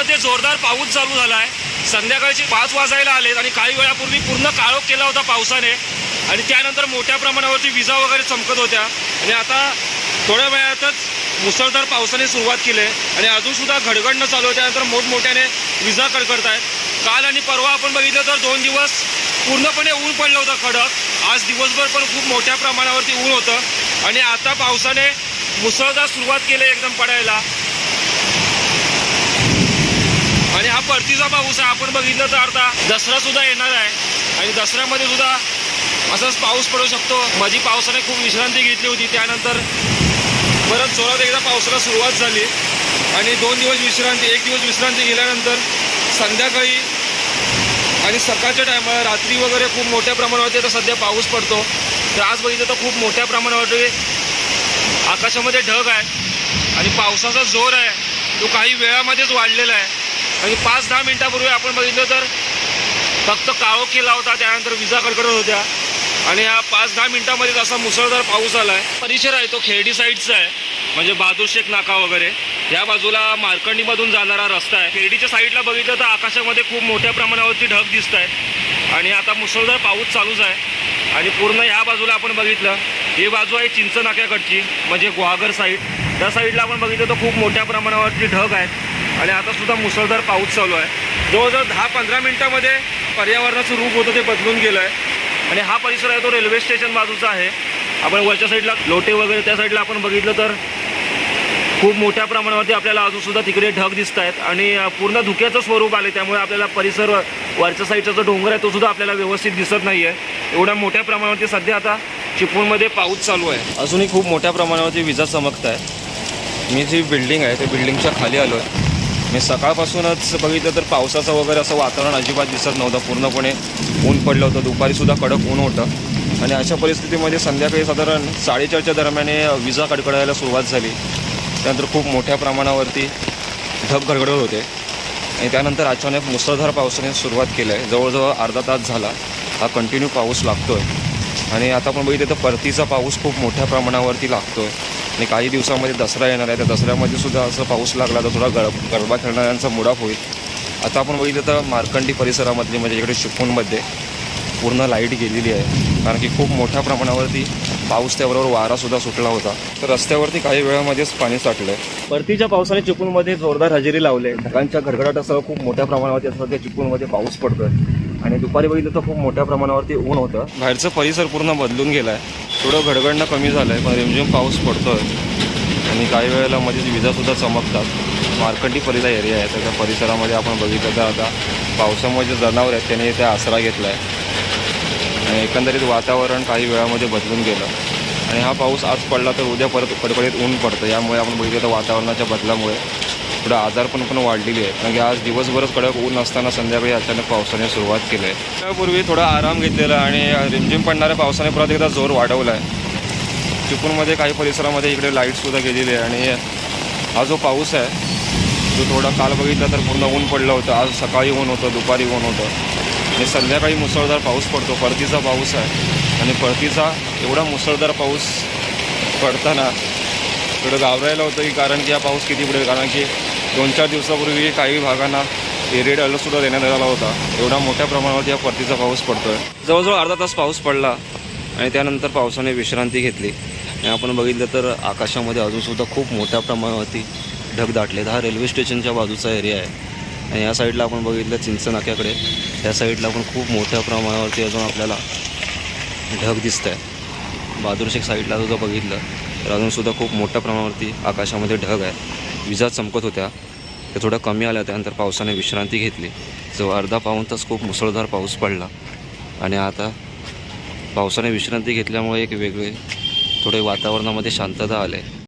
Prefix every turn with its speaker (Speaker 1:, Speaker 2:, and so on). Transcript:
Speaker 1: चिपळूणमध्ये जोरदार पाऊस चालू झाला आहे संध्याकाळची पाच वाजायला आलेत आणि काही वेळापूर्वी पूर्ण काळोख केला होता पावसाने. आणि त्यानंतर मोठ्या प्रमाणावरती विजा वगैरे चमकत होत्या. आणि आता थोड्या वेळातच मुसळधार पावसाने सुरुवात केली आहे. आणि अजूनसुद्धा घडघडणं चालू आहे. त्यानंतर मोठमोठ्याने विजा कडकडत आहेत काल आणि परवा आपण बघितलं तर दोन दिवस पूर्णपणे ऊन पडलं होतं खडक. आज दिवसभर पण खूप मोठ्या प्रमाणावरती ऊन होतं. आणि आता पावसाने मुसळधार सुरुवात केली आहे एकदम पडायला आणि हा परतीचा पाऊस आहे. आपण बघितलं तर आता दसरा सुद्धा येणार आहे. आणि दसऱ्यामध्ये सुद्धा असाच पाऊस पडू शकतो. माझी पावसाने खूप विश्रांती घेतली होती. त्यानंतर परत जोरात एकदा पावसाला सुरुवात झाली. आणि दोन दिवस विश्रांती एक दिवस विश्रांती गेल्यानंतर संध्याकाळी आणि सकाळच्या टायमाला रात्री वगैरे खूप मोठ्या प्रमाणावरती आता सध्या पाऊस पडतो. तर आज बघितलं तर खूप मोठ्या प्रमाणावरती आकाशामध्ये ढग आहे. आणि पावसाचा जोर आहे. तो काही वेळामध्येच वाढलेला आहे. आणि पाच दहा मिनटापूर्वी आपण बघितलं तर फक्त काळो केला होता त्यानंतर विजा कडकडत होत्या. आणि ह्या पाच दहा मिनटामध्येच असा मुसळधार पाऊस आला आहे परिसर आहे तो खेरडी साईडचा आहे म्हणजे बादुशेख शेख नाका वगैरे. या बाजूला मार्कंडीमधून जाणारा रस्ता आहे. खेरडीच्या साईडला बघितलं तर आकाशामध्ये खूप मोठ्या प्रमाणावरती ढग दिसत आहे आणि आता मुसळधार पाऊस चालूच आहे. आणि पूर्ण ह्या बाजूला आपण बघितलं ही बाजू आहे चिंच नाक्याकडची म्हणजे गुहागर साईड. त्या साईडला आपण बघितलं तर खूप मोठ्या प्रमाणावरती ढग आहेत. आणि आता सुद्धा मुसळधार पाऊस चालू आहे. जवळजवळ दहा पंधरा मिनिटामध्ये पर्यावरणाचं रूप होतं ते बदलून गेलं आहे आणि हा परिसर आहे तो रेल्वे स्टेशन बाजूचा आहे. आपण वरच्या साईडला लोटे वगैरे त्या साईडला आपण बघितलं तर खूप मोठ्या प्रमाणावरती आपल्याला अजूनसुद्धा तिकडे ढग दिसत आहेत आणि पूर्ण धुक्याचं स्वरूप आले त्यामुळे आपल्याला परिसर वरच्या साईडचा जो डोंगर आहे तो सुद्धा आपल्याला व्यवस्थित दिसत नाही आहे एवढ्या मोठ्या प्रमाणावरती सध्या आता चिपळूणमध्ये पाऊस चालू आहे. अजूनही खूप मोठ्या प्रमाणावरती विजा चमकत आहे मी जी बिल्डिंग आहे त्या बिल्डिंगच्या खाली आलो आहे मी सकाळपासूनच बघितलं तर पावसाचं वगैरे असं वातावरण अजिबात दिसत नव्हतं. पूर्णपणे ऊन पडलं होतं. दुपारीसुद्धा कडक ऊन होतं. आणि अशा परिस्थितीमध्ये संध्याकाळी साधारण साडेचारच्या दरम्याने विजा कडकडायला सुरुवात झाली. त्यानंतर खूप मोठ्या प्रमाणावरती ढग गडगडत होते. आणि त्यानंतर अचानक मुसळधार पावसाने सुरुवात केली आहे जवळजवळ अर्धा तास झाला हा कंटिन्यू पाऊस लागतो आहे आणि आता आपण बघितलं तर परतीचा पाऊस खूप मोठ्या प्रमाणावरती लागतो आहे आणि काही दिवसामध्ये दसरा येणार आहे. त्या दसऱ्यामध्ये सुद्धा असं पाऊस लागला तर थोडा गर गरबा खेळणाऱ्यांचा मुडाप होईल. आता आपण बघितलं तर मार्कंडी परिसरामधली म्हणजे इकडे चिपळूणमध्ये पूर्ण लाइट गेलेली आहे. कारण की खूप मोठ्या प्रमाणावरती पाऊस त्याबरोबर वारासुद्धा सुटला होता. तर रस्त्यावरती काही वेळामध्येच पाणी साठलं आहे परतीच्या पावसाने चिपळूणमध्ये जोरदार हजेरी लावले ढगांच्या गडगडाटासह खूप मोठ्या प्रमाणावरती सध्या चिपळूणमध्ये पाऊस पडतोय. आणि दुपारी बघितलं तर खूप मोठ्या प्रमाणावरती ऊन होतं. बाहेरचं परिसर पूर्ण बदलून गेला आहे थोडं घडगडणं कमी झालं आहे पण रिमझिम पाऊस पडतोय. आणि काही वेळेला मध्ये विजासुद्धा चमकतात. मार्कंडी परिसर एरिया आहे तर त्या परिसरामध्ये आपण बघितलं तर आता पावसामुळे जे जनावर आहेत त्याने इथे आसरा घेतला आहे आणि एकंदरीत वातावरण काही वेळामध्ये बदलून गेलं. आणि हा पाऊस आज पडला तर उद्या परत कडकडीत ऊन पडतं. यामुळे आपण बघितलं तर वातावरणाच्या बदलामुळे थोडं आजारपण पण वाढलेली आहे कारण म्हणजे की आज दिवसभरच कडक ऊन असताना संध्याकाळी अचानक पावसाने सुरुवात केली आहे. त्यापूर्वी थोडा आराम घेतलेला आणि रिमझिम पडणाऱ्या पावसाने परत एकदा जोर वाढवला आहे. चिपळूणमध्ये काही परिसरामध्ये इकडे लाईटसुद्धा गेलेली आहे आणि हा जो पाऊस आहे तो थोडा काल बघितला तर पूर्ण ऊन पडलं होतं. आज सकाळी ऊन होतं दुपारी ऊन होतं. आणि संध्याकाळी मुसळधार पाऊस पडतो. परतीचा पाऊस आहे. आणि परतीचा एवढा मुसळधार पाऊस पडताना थोडं घाबरायला होतं की कारण की हा पाऊस किती पडेल कारण की दोन चार दिवसापूर्वी काही भागांना रेड अलर्टसुद्धा देण्यात आला होता. एवढा मोठ्या प्रमाणावरती या परतीचा पाऊस पडतोय. जवळजवळ अर्धा तास पाऊस पडला आणि त्यानंतर पावसाने विश्रांती घेतली. आणि आपण बघितलं तर आकाशामध्ये अजूनसुद्धा खूप मोठ्या प्रमाणावरती ढग दाटलेत. हा रेल्वे स्टेशनच्या बाजूचा एरिया आहे. आणि या साईडला आपण बघितलं चिंच नाक्याकडे त्या साईडला पण खूप मोठ्या प्रमाणावरती अजून आपल्याला ढग दिसत आहे बहादूर साईडला जर बघितलं तर अजूनसुद्धा खूप मोठ्या प्रमाणावरती आकाशामध्ये ढग आहे. विजा चमकत होत्या. ते थोडं कमी आल्या त्यानंतर पावसाने विश्रांती घेतली. जो अर्धा पाऊण तास खूप मुसळधार पाऊस पडला. आणि आता पावसाने विश्रांती घेतल्यामुळे एक वेगळे थोडे वातावरणामध्ये शांतता आले.